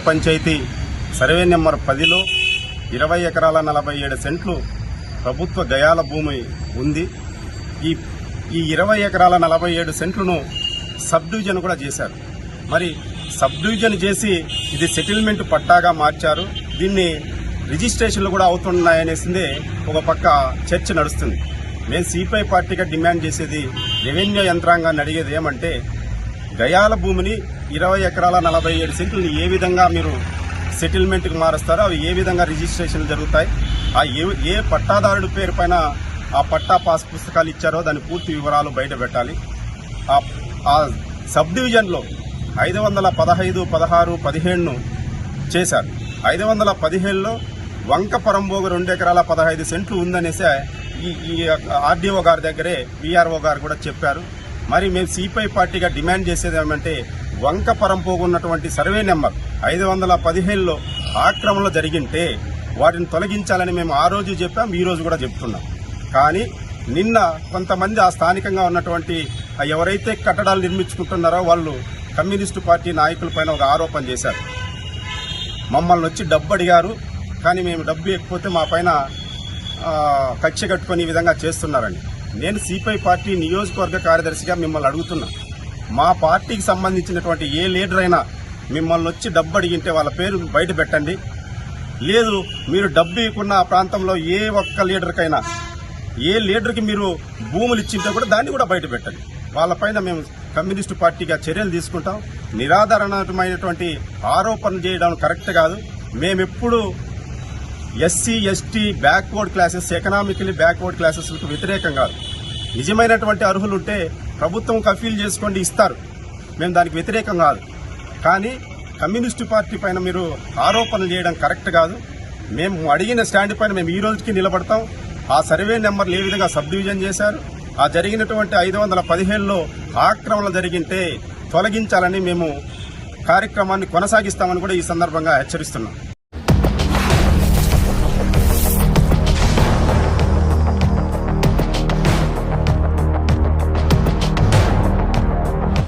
Panchayat survey number పదిలో ఇరవై ఎకరాల నలభై ఏడు సెంట్లు ప్రభుత్వ గయాల భూమి ఉంది. ఈ ఈ ఇరవై ఎకరాల నలభై ఏడు సెంట్లను సబ్ డివిజన్ కూడా చేశారు. మరి సబ్ డివిజన్ చేసి ఇది సెటిల్మెంట్ పట్టాగా మార్చారు. దీన్ని రిజిస్ట్రేషన్లు కూడా అవుతున్నాయనేసిందే ఒక పక్క చర్చ నడుస్తుంది. మేము సిపిఐ పార్టీగా డిమాండ్ చేసేది రెవెన్యూ యంత్రాంగాన్ని అడిగేది ఏమంటే గయాల భూమిని ఇరవై ఎకరాల నలభై ఏడు సెంట్లని ఏ విధంగా మీరు సెటిల్మెంట్కి మారుస్తారో అవి ఏ విధంగా రిజిస్ట్రేషన్ జరుగుతాయి ఆ ఏ ఏ పట్టాదారుడి పేరు పైన ఆ పట్టా పాస్ పుస్తకాలు ఇచ్చారో దాని పూర్తి వివరాలు బయట పెట్టాలి. ఆ ఆ సబ్ డివిజన్లో ఐదు వందల పదహైదు పదహారు పదిహేడును చేశారు. ఐదు వందల పదిహేడులో వంక పరంబోగు రెండు ఎకరాల పదహైదు సెంట్లు ఉందనేసి ఈ ఈ ఆర్డీఓ గారి దగ్గరే విఆర్ఓ గారు కూడా చెప్పారు. మరి మేము సిపిఐ పార్టీగా డిమాండ్ చేసేది ఏమంటే వంక పరంపోగున్నటువంటి సర్వే నెంబర్ ఐదు వందల పదిహేనులో ఆక్రమణలు జరిగింటే వాటిని తొలగించాలని మేము ఆ రోజు చెప్పాం ఈ రోజు కూడా చెప్తున్నాం. కానీ నిన్న కొంతమంది ఆ స్థానికంగా ఉన్నటువంటి ఎవరైతే కట్టడాలు నిర్మించుకుంటున్నారో వాళ్ళు కమ్యూనిస్టు పార్టీ నాయకులపైన ఒక ఆరోపణ చేశారు. మమ్మల్ని వచ్చి డబ్బు అడిగారు కానీ మేము డబ్బు ఇవ్వకపోతే మా పైన కక్ష కట్టుకొని ఈ విధంగా చేస్తున్నారండి నేను సిపిఐ పార్టీ నియోజకవర్గ కార్యదర్శిగా మిమ్మల్ని అడుగుతున్నా. మా పార్టీకి సంబంధించినటువంటి ఏ లీడర్ అయినా మిమ్మల్ని వచ్చి డబ్బు అడిగింటే వాళ్ళ పేరు బయట పెట్టండి. లేదు మీరు డబ్బు ఇవ్వకున్న ఆ ప్రాంతంలో ఏ ఒక్క లీడర్కైనా ఏ లీడర్కి మీరు భూములు ఇచ్చింటే కూడా దాన్ని కూడా బయట పెట్టండి. వాళ్ళపైన మేము కమ్యూనిస్టు పార్టీగా చర్యలు తీసుకుంటాం. నిరాధారణమైనటువంటి ఆరోపణలు చేయడం కరెక్ట్ కాదు. మేమెప్పుడు SC ST backward classes economically backward క్లాసెస్లకు వ్యతిరేకం కాదు నిజమైనటువంటి అర్హులు ఉంటే ప్రభుత్వం కఫీల్ చేసుకోండి ఇస్తారు. మేము దానికి వ్యతిరేకం కాదు. కానీ కమ్యూనిస్టు పార్టీ పైన మీరు ఆరోపణలు చేయడం కరెక్ట్ కాదు. మేము అడిగిన స్టాండ్ పైన మేము ఈ రోజుకి నిలబడతాం. ఆ సర్వే నెంబర్లు ఏ విధంగా సబ్ డివిజన్ చేశారు? ఆ జరిగినటువంటి ఐదు వందల పదిహేనులో ఆక్రమణ జరిగింటే తొలగించాలని మేము కార్యక్రమాన్ని కొనసాగిస్తామని కూడా ఈ సందర్భంగా హెచ్చరిస్తున్నాం.